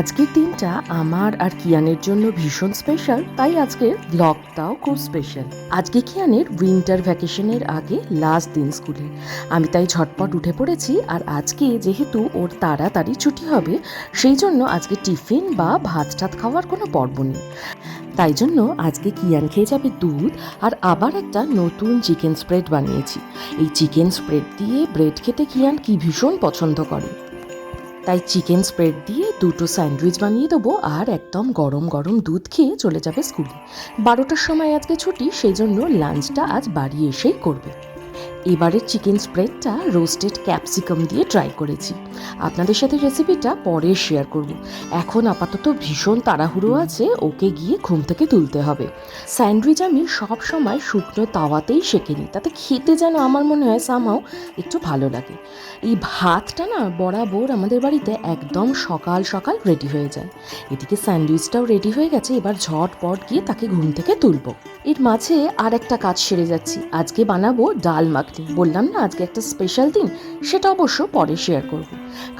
আজকের দিনটা আমার আর কিয়ানের জন্য ভীষণ স্পেশাল তাই আজকের ব্লগটাও খুব স্পেশাল আজকে কিয়ানের উইন্টার ভ্যাকেশনের আগে লাস্ট দিন স্কুলে আমি তাই ঝটপট উঠে পড়েছি আর আজকে যেহেতু ওর তাড়াতাড়ি ছুটি হবে, সেই জন্য আজকে টিফিন বা ভাত টাত খাওয়ার কোনো পর্ব নেই। তাই জন্য আজকে কিয়ান খেয়ে যাবে দুধ আর আবার একটা নতুন চিকেন স্প্রেড বানিয়েছি। এই চিকেন স্প্রেড দিয়ে ব্রেড খেতে কিয়ান কি ভীষণ পছন্দ করে। তাই চিকেন স্প্রেড দিয়ে দুটো স্যান্ডউইচ বানিয়ে দেবো আর একদম গরম গরম দুধ খেয়ে চলে যাবে স্কুলে। বারোটার সময় আজকে ছুটি, সেই জন্য লাঞ্চটা আজ বাড়ি এসেই করবে। এবারের চিকেন স্প্রেডটা রোস্টেড ক্যাপসিকাম দিয়ে ট্রাই করেছি। আপনাদের সাথে রেসিপিটা পরে শেয়ার করব। এখন আপাতত ভীষণ তাড়াহুড়ো আছে, ওকে গিয়ে ঘুম থেকে তুলতে হবে। স্যান্ডউইচ আমি সব সময় শুকনো তাওয়াতেই সেঁকে নিই, তাতে খেতে যেন আমার মনে হয় সামাও একটু ভালো লাগে। এই ভাতটা না বরাবর আমাদের বাড়িতে একদম সকাল সকাল রেডি হয়ে যায়। এদিকে স্যান্ডউইচটাও রেডি হয়ে গেছে, এবার ঝটপট গিয়ে তাকে ঘুম থেকে তুলবো। এর মাঝে আর একটা কাজ সেরে যাচ্ছি। আজকে বানাবো ডাল মাখনি বললাম না, আজকে একটা স্পেশাল দিন, সেটা অবশ্য পরে শেয়ার করব।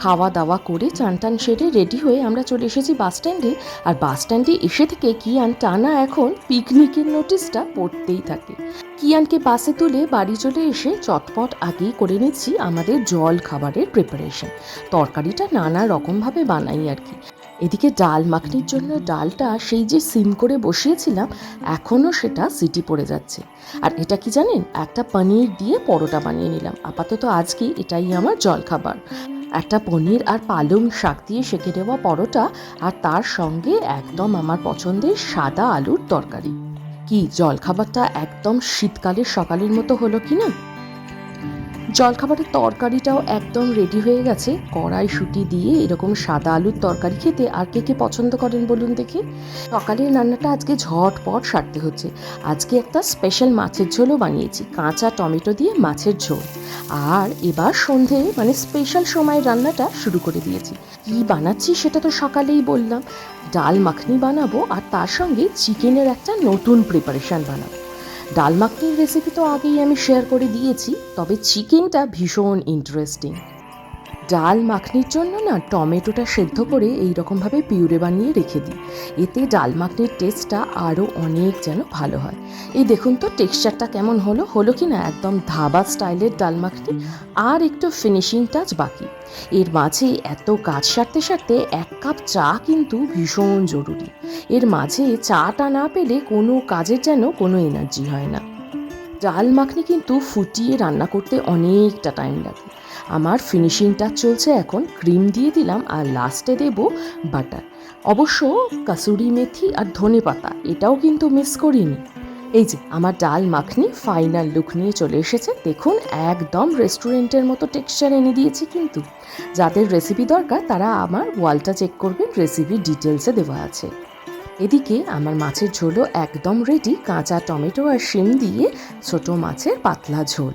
খাওয়া দাওয়া করে চান টান সেরে রেডি হয়ে আমরা চলে এসেছি বাস স্ট্যান্ডে আর বাস স্ট্যান্ডে এসে থেকে কিয়ান টানা এখন পিকনিকের নোটিশটা পড়তেই থাকে। কিয়ানকে বাসে তুলে বাড়ি চলে এসে চটপট আগেই করে নিচ্ছি আমাদের জল খাবারের প্রিপারেশন তরকারিটা নানা রকমভাবে বানাই আর কি। এদিকে ডাল মাখনির জন্য ডালটা সেই যে সিম করে বসিয়েছিলাম, এখনও সেটা সিটি পড়ে যাচ্ছে। আর এটা কি জানেন? একটা পনির দিয়ে পরোটা বানিয়ে নিলাম। আপাতত আজকে এটাই আমার জলখাবার। একটা পনির আর পালং শাক দিয়ে সেঁকে দেওয়া পরোটা আর তার সঙ্গে একদম আমার পছন্দের সাদা আলুর তরকারি। কি, জলখাবারটা একদম শীতকালের সকালের মতো হলো কি না জলখাবারের তরকারিটাও একদম রেডি হয়ে গেছে। কড়াইশুঁটি দিয়ে এরকম সাদা আলুর তরকারি খেতে আর কে কে পছন্দ করেন বলুন দেখি? সকালের রান্নাটা আজকে ঝটপট সারতে হচ্ছে। আজকে একটা স্পেশাল মাছের ঝোলও বানিয়েছি, কাঁচা টমেটো দিয়ে মাছের ঝোল। আর এবার সন্ধে মানে স্পেশাল সময়ের রান্নাটা শুরু করে দিয়েছি। কি বানাচ্ছি সেটা তো সকালেই বললাম। ডাল মাখনি বানাবো আর তার সঙ্গে চিকেনের একটা নতুন প্রিপারেশান বানাবো। ডাল মাখনির রেসিপি তো আগেই আমি শেয়ার করে দিয়েছি তবে চিকেনটা ভীষণ ইন্টারেস্টিং ডাল মাখনির জন্য না টমেটোটা সেদ্ধ করে এই রকমভাবে পিউরে বানিয়ে রেখে দিই। এতে ডাল মাখনির টেস্টটা আরও অনেক যেন ভালো হয়। এই দেখুন তো টেক্সচারটা কেমন হলো হলো কি না একদম ধাবা স্টাইলের ডাল মাখনি আর একটু ফিনিশিং টাচ বাকি। এর মাঝে এত কাজ সারতে সারতে এক কাপ চা কিন্তু ভীষণ জরুরি। এর মাঝে চাটা না পেলে কোনো কাজের যেন কোনো এনার্জি হয় না। ডাল মাখনি কিন্তু ফুটিয়ে রান্না করতে অনেকটা টাইম লাগে। আমার ফিনিশিং টাচ চলছে এখন ক্রিম দিয়ে দিলাম আর লাস্টে দেব বাটার অবশ্য কাসুরি মেথি আর ধনে পাতা, এটাও কিন্তু মিস করিনি। এই যে, আমার ডাল মাখনি ফাইনাল লুক নিয়ে চলে এসেছে। দেখুন, একদম রেস্টুরেন্টের মতো টেক্সচার এনে দিয়েছি কিন্তু। যাদের রেসিপি দরকার, তারা আমার ওয়ালটা চেক করবেন রেসিপি ডিটেলসে দেওয়া আছে। এদিকে আমার মাছের ঝোলও একদম রেডি কাঁচা টমেটো আর শিম দিয়ে ছোট মাছের পাতলা ঝোল।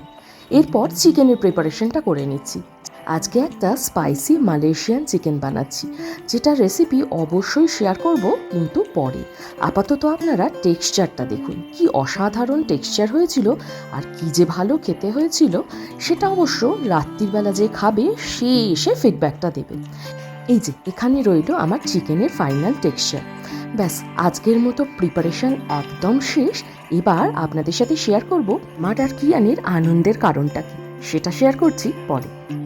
এরপর চিকেনের প্রিপারেশনটা করে নিচ্ছি। আজকে একটা স্পাইসি মালয়েশিয়ান চিকেন বানাচ্ছি, যেটা রেসিপি অবশ্যই শেয়ার করব কিন্তু পরে। আপাতত আপনারা টেক্সচারটা দেখুন, কি অসাধারণ টেক্সচার হয়েছিল আর কি যে ভালো খেতে হয়েছিল, সেটা অবশ্য রাত্রিবেলা যে খাবে সে এসে ফিডব্যাকটা দেবে। এই যে, এখানে রইল আমার চিকেনের ফাইনাল টেক্সচার ব্যাস, আজকের মতো প্রিপারেশন একদম শেষ। এবার আপনাদের সাথে শেয়ার করব মাটার কিয়ানের আনন্দের কারণটা কি, সেটা শেয়ার করছি পরে।